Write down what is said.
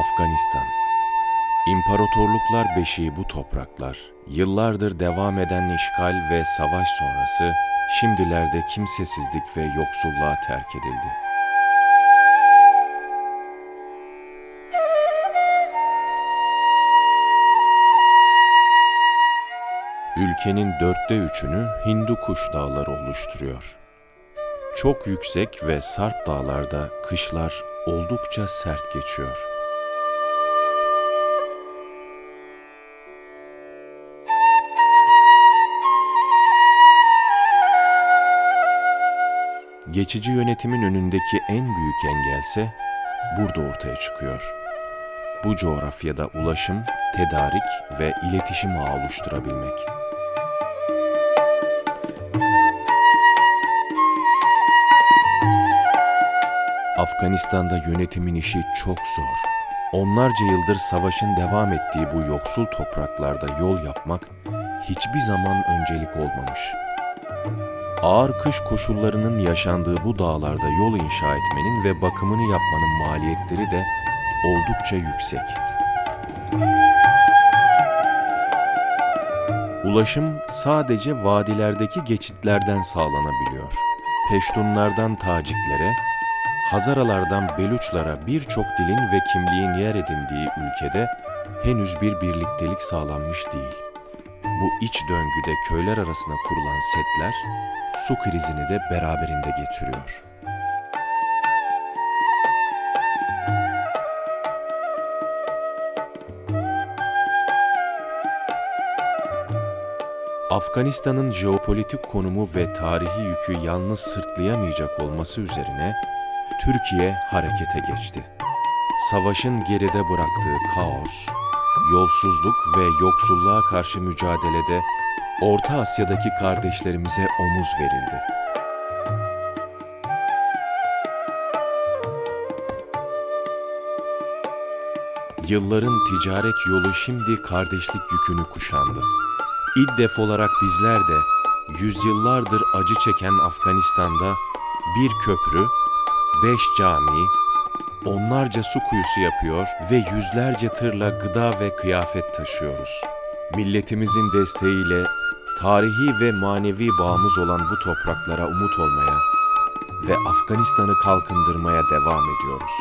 Afganistan İmparatorluklar beşiği bu topraklar, yıllardır devam eden işgal ve savaş sonrası, şimdilerde kimsesizlik ve yoksulluğa terk edildi. Ülkenin dörtte üçünü Hindu Kuş Dağları oluşturuyor. Çok yüksek ve sarp dağlarda kışlar oldukça sert geçiyor. Geçici yönetimin önündeki en büyük engelse burada ortaya çıkıyor. Bu coğrafyada ulaşım, tedarik ve iletişim ağı oluşturabilmek. Afganistan'da yönetimin işi çok zor. Onlarca yıldır savaşın devam ettiği bu yoksul topraklarda yol yapmak hiçbir zaman öncelik olmamış. Ağır kış koşullarının yaşandığı bu dağlarda yol inşa etmenin ve bakımını yapmanın maliyetleri de oldukça yüksek. Ulaşım sadece vadilerdeki geçitlerden sağlanabiliyor. Peştunlardan Taciklere, Hazaralardan Beluçlara birçok dilin ve kimliğin yer edindiği ülkede henüz bir birliktelik sağlanmış değil. Bu iç döngüde köyler arasına kurulan setler su krizini de beraberinde getiriyor. Afganistan'ın jeopolitik konumu ve tarihi yükü yalnız sırtlayamayacak olması üzerine Türkiye harekete geçti. Savaşın geride bıraktığı kaos, yolsuzluk ve yoksulluğa karşı mücadelede Orta Asya'daki kardeşlerimize omuz verildi. Yılların ticaret yolu şimdi kardeşlik yükünü kuşandı. İddef olarak bizler de yüzyıllardır acı çeken Afganistan'da bir köprü, beş cami, onlarca su kuyusu yapıyor ve yüzlerce tırla gıda ve kıyafet taşıyoruz. Milletimizin desteğiyle tarihi ve manevi bağımız olan bu topraklara umut olmaya ve Afganistan'ı kalkındırmaya devam ediyoruz.